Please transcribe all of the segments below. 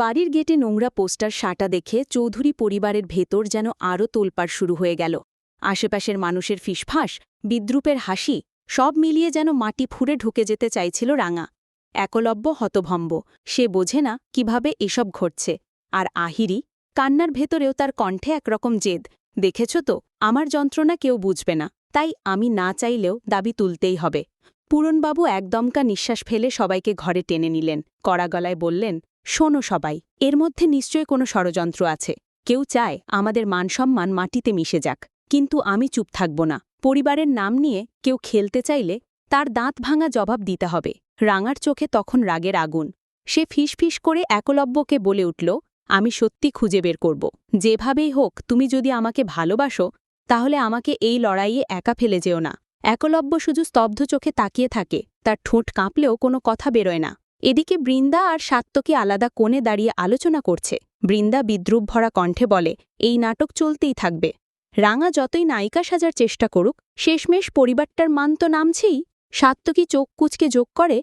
বাড়ির গেটে নোংরা পোস্টার সাটা দেখে চৌধুরী পরিবারের ভেতর যেন আরও তোলপাড় শুরু হয়ে গেল। আশেপাশের মানুষের ফিসফাস, বিদ্রুপের হাসি, সব মিলিয়ে যেন মাটি ফুঁড়ে ঢুকে যেতে চাইছিল রাঙা। একলব্য হতভম্ব, সে বোঝে না কীভাবে এসব ঘটছে। আর আহিরি, কান্নার ভেতরেও তার কণ্ঠে একরকম জেদ, দেখেছ তো, আমার যন্ত্রণা কেউ বুঝবে না, তাই আমি না চাইলেও দাবি তুলতেই হবে। পূরণবাবু একদমকা নিঃশ্বাস ফেলে সবাইকে ঘরে টেনে নিলেন। কড়া গলায় বললেন শোনো সবাই, এর মধ্যে নিশ্চয় কোনো ষড়যন্ত্র আছে। কেউ চায় আমাদের মানসম্মান মাটিতে মিশে যাক, কিন্তু আমি চুপ থাকব না। পরিবারের নাম নিয়ে কেউ খেলতে চাইলে তার দাঁত ভাঙা জবাব দিতে হবে। রাঙার চোখে তখন রাগের আগুন। সে ফিসফিস করে একলব্যকে বলে উঠল, আমি সত্যি খুঁজে বের করব। যেভাবেই হোক, তুমি যদি আমাকে ভালোবাসো, তাহলে আমাকে এই লড়াইয়ে একা ফেলে যেও না। একলব্য শুধু স্তব্ধ চোখে তাকিয়ে থাকে, তার ঠোঁট কাঁপলেও কোনো কথা বেরোয় না। এদিকে বৃন্দা আর সাত্তকী আলাদা কোণে দাঁড়িয়ে আলোচনা করছে। বৃন্দা বিদ্রুপ ভরা কণ্ঠে বলে, এই নাটক চলতেই থাকবে। রাঙা যতই নায়িকা সাজার চেষ্টা করুক, শেষমেশ পরিবারটার মান তো নামছেই। সাত্তকী চোখ কুচকে যোগ করে?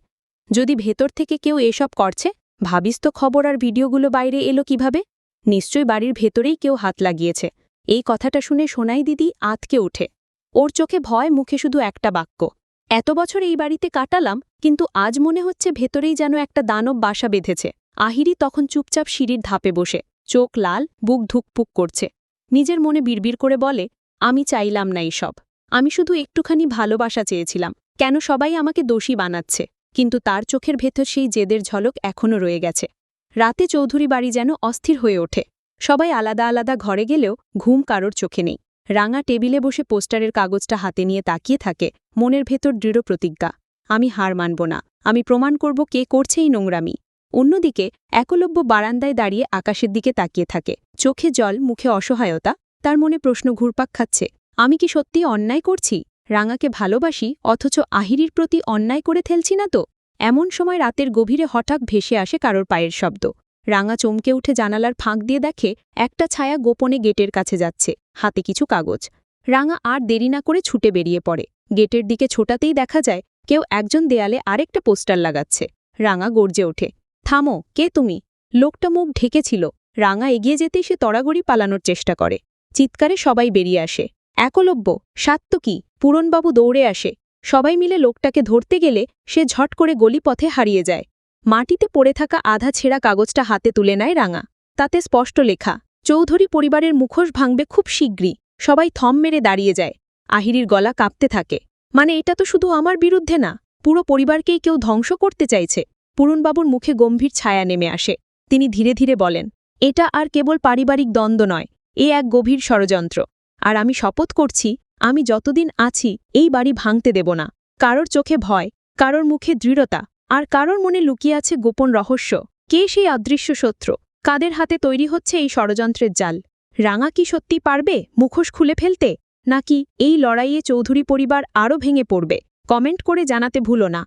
যদি ভেতর থেকে কেউ এসব করছে, ভাবিস তো খবর আর ভিডিওগুলো বাইরে এলো কীভাবে? নিশ্চয় বাড়ির ভেতরেই কেউ হাত লাগিয়েছে। এই কথাটা শুনে সোনাই দিদি আতকে ওঠে। ওর চোখে ভয়, মুখে শুধু একটা বাক্য এত বছর এই বাড়িতে কাটালাম, কিন্তু আজ মনে হচ্ছে ভেতরেই যেন একটা দানব বাসা বেঁধেছে। আহিরি তখন চুপচাপ সিঁড়ির ধাপে বসে, চোখ লাল, বুক ধুকপুক করছে। নিজের মনে বিড়বিড় করে বলে, আমি চাইলাম না এইসব আমি শুধু একটুখানি ভালোবাসা চেয়েছিলাম। কেন সবাই আমাকে দোষী বানাচ্ছে? কিন্তু তার চোখের ভেতর সেই জেদের ঝলক এখনও রয়ে গেছে। রাতে চৌধুরী বাড়ি যেন অস্থির হয়ে ওঠে। সবাই আলাদা আলাদা ঘরে গেলেও ঘুম কারোর চোখে নেই। রাঙা টেবিলে বসে পোস্টারের কাগজটা হাতে নিয়ে তাকিয়ে থাকে, মনের ভেতর দৃঢ় প্রতিজ্ঞা, আমি হার মানব না, আমি প্রমাণ করব কে করছে এই নোংরামি। অন্যদিকে একলব্য বারান্দায় দাঁড়িয়ে আকাশের দিকে তাকিয়ে থাকে, চোখে জল, মুখে অসহায়তা, তার মনে প্রশ্ন ঘুরপাক খাচ্ছে, আমি কি সত্যি অন্যায় করছি? রাঙাকে ভালোবাসি, অথচ আহিরির প্রতি অন্যায় করে ফেলছি না তো? এমন সময় রাতের গভীরে হঠাৎ ভেসে আসে কারোর পায়ের শব্দ। রাঙা চমকে উঠে জানালার ফাঁক দিয়ে দেখে একটা ছায়া গোপনে গেটের কাছে যাচ্ছে, হাতে কিছু কাগজ। রাঙা আর দেরি না করে ছুটে বেরিয়ে পড়ে। গেটের দিকে ছোটাতেই দেখা যায়, কেউ একজন দেয়ালে আরেকটা পোস্টার লাগাচ্ছে। রাঙা গর্জে ওঠে, থামো, কে তুমি? লোকটা মুখ ঢেকেছিল। রাঙা এগিয়ে যেতেই সে তড়াগড়ি পালানোর চেষ্টা করে। চিৎকারে সবাই বেরিয়ে আসে। একলব্য সাত্তকী পূরণবাবু দৌড়ে আসে। সবাই মিলে লোকটাকে ধরতে গেলে সে ঝট করে গলিপথে হারিয়ে যায়। মাটিতে পড়ে থাকা আধা ছেঁড়া কাগজটা হাতে তুলে নেয় রাঙা। তাতে স্পষ্ট লেখা, চৌধুরী পরিবারের মুখোশ ভাঙবে খুব শীঘ্রই। সবাই থম মেরে দাঁড়িয়ে যায় আহিরির গলা কাঁপতে থাকে। মানে এটা তো শুধু আমার বিরুদ্ধে না, পুরো পরিবারকেই কেউ ধ্বংস করতে চাইছে পূরণবাবুর মুখে গম্ভীর ছায়া নেমে আসে। তিনি ধীরে ধীরে বলেন, এটা আর কেবল পারিবারিক দ্বন্দ্ব নয়, এ এক গভীর ষড়যন্ত্র। আর আমি শপথ করছি, আমি যতদিন আছি, এই বাড়ি ভাঙতে দেব না। কারোর চোখে ভয়, কারোর মুখে দৃঢ়তা। আর কারোর মনে লুকিয়ে আছে গোপন রহস্য? কে সেই অদৃশ্য শত্রু? কাদের হাতে তৈরি হচ্ছে এই ষড়যন্ত্রের জাল? রাঙা কি সত্যি পারবে মুখোশ খুলে ফেলতে? নাকি এই লড়াইয়ে চৌধুরী পরিবার আরও ভেঙে পড়বে? কমেন্ট করে জানাতে ভুলো না।